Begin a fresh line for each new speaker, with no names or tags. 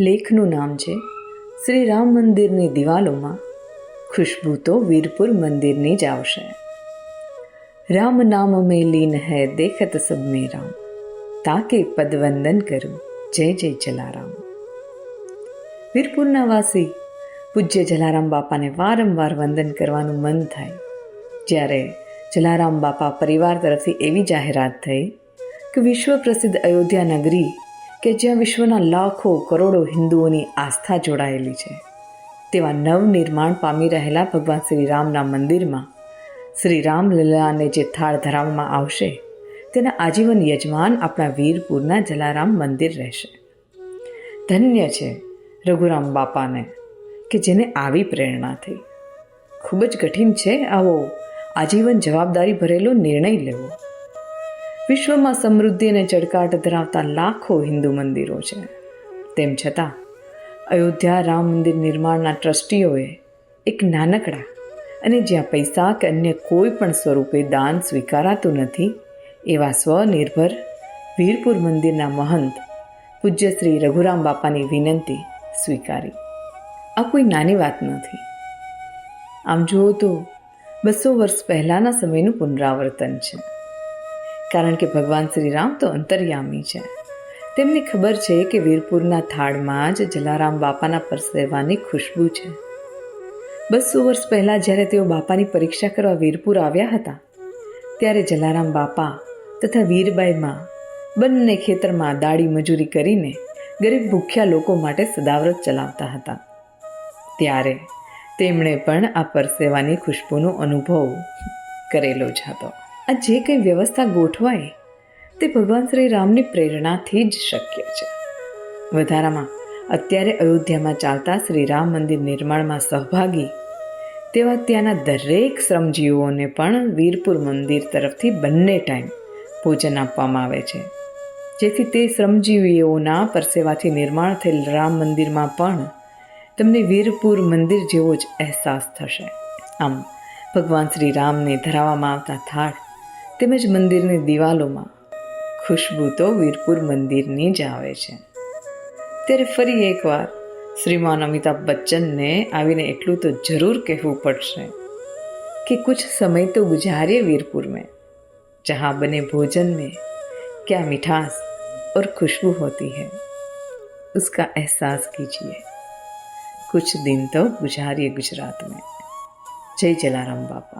લેખનું નામ છે શ્રી રામ મંદિરની દિવાલોમાં ખુશ્બુ તો વીરપુર મંદિરની જ આવશે. રામ નામ મેં લીન હૈ, દેખત સબ મેં રામ તાકે પદવંદન કરું, જય જય જલારામ. વીરપુરના વાસી પૂજ્ય જલારામ બાપાને વારંવાર વંદન કરવાનું મન થાય. જ્યારે જલારામ બાપા પરિવાર તરફથી એવી જાહેરાત થઈ કે વિશ્વ પ્રસિદ્ધ અયોધ્યા નગરી કે જ્યાં વિશ્વના લાખો કરોડો હિન્દુઓની આસ્થા જોડાયેલી છે. તેવા નવનિર્માણ પામી રહેલા ભગવાન શ્રી રામના મંદિરમાં શ્રી રામલીલાને જે થાળ ધરાવવામાં આવશે, તેના આજીવન યજમાન આપણા વીરપુરના જલારામ મંદિર રહેશે. ધન્ય છે રઘુરામ બાપાને, કે જેને આવી પ્રેરણા થઈ. ખૂબ જ કઠિન છે આવો આજીવન જવાબદારી ભરેલો નિર્ણય લેવો. વિશ્વમાં સમૃદ્ધિ અને ચડકાટ ધરાવતા લાખો હિન્દુ મંદિરો છે. તેમ છતાં, અયોધ્યા રામ મંદિર નિર્માણના ટ્રસ્ટીઓએ એક નાનકડા અને જ્યાં પૈસા કે અન્ય કોઈ પણ સ્વરૂપે દાન સ્વીકારાતું નથી, એવા સ્વનિર્ભર વીરપુર મંદિરના મહંત પૂજ્ય શ્રી રઘુરામ બાપાની વિનંતી સ્વીકારી. આ કોઈ નાની વાત નથી. આમ જુઓ તો બસો વર્ષ પહેલાંના સમયનું પુનરાવર્તન છે. કારણ કે ભગવાન શ્રી રામ તો અંતર્યામી છે. તેમને ખબર છે કે વીરપુરના થાળમાં જ જલારામ બાપાના પરસેવાની ખુશ્બુ છે. બસો વર્ષ પહેલાં જ્યારે તેઓ બાપાની પરીક્ષા કરવા વીરપુર આવ્યા હતા, ત્યારે જલારામ બાપા તથા વીરબાઈમાં બંને ખેતરમાં દાડી મજૂરી કરીને ગરીબ ભૂખ્યા લોકો માટે સદાવ્રત ચલાવતા હતા. ત્યારે તેમણે પણ આ પરસેવાની ખુશ્બુનો અનુભવ કરેલો જ હતો. આ જે કંઈ વ્યવસ્થા ગોઠવાય, તે ભગવાન શ્રી રામની પ્રેરણાથી જ શક્ય છે. વધારામાં, અત્યારે અયોધ્યામાં ચાલતા શ્રી રામ મંદિર નિર્માણમાં સહભાગી, તેવા ત્યાંના દરેક શ્રમજીવીઓને પણ વીરપુર મંદિર તરફથી બંને ટાઈમ ભોજન આપવામાં આવે છે. જેથી તે શ્રમજીવીઓના પરસેવાથી નિર્માણ થયેલ રામ મંદિરમાં પણ તમને વીરપુર મંદિર જેવો જ અહેસાસ થશે. આમ, ભગવાન શ્રી રામને ધરાવવામાં આવતા થાળ તેમજ મંદિરની દિવાલોમાં ખુશ્બુ તો વીરપુર મંદિરની જ આવે છે ત્યારે ફરી એકવાર શ્રીમાન અમિતાભ બચ્ચનને આવીને એટલું તો જરૂર કહેવું પડશે कि कुछ समय तो गुजारिए वीरपुर में जहाँ बने भोजन में क्या मिठास और खुशबू होती है उसका एहसास कीजिए कुछ दिन तो गुजारिए गुजरात में जय जलाराम बापा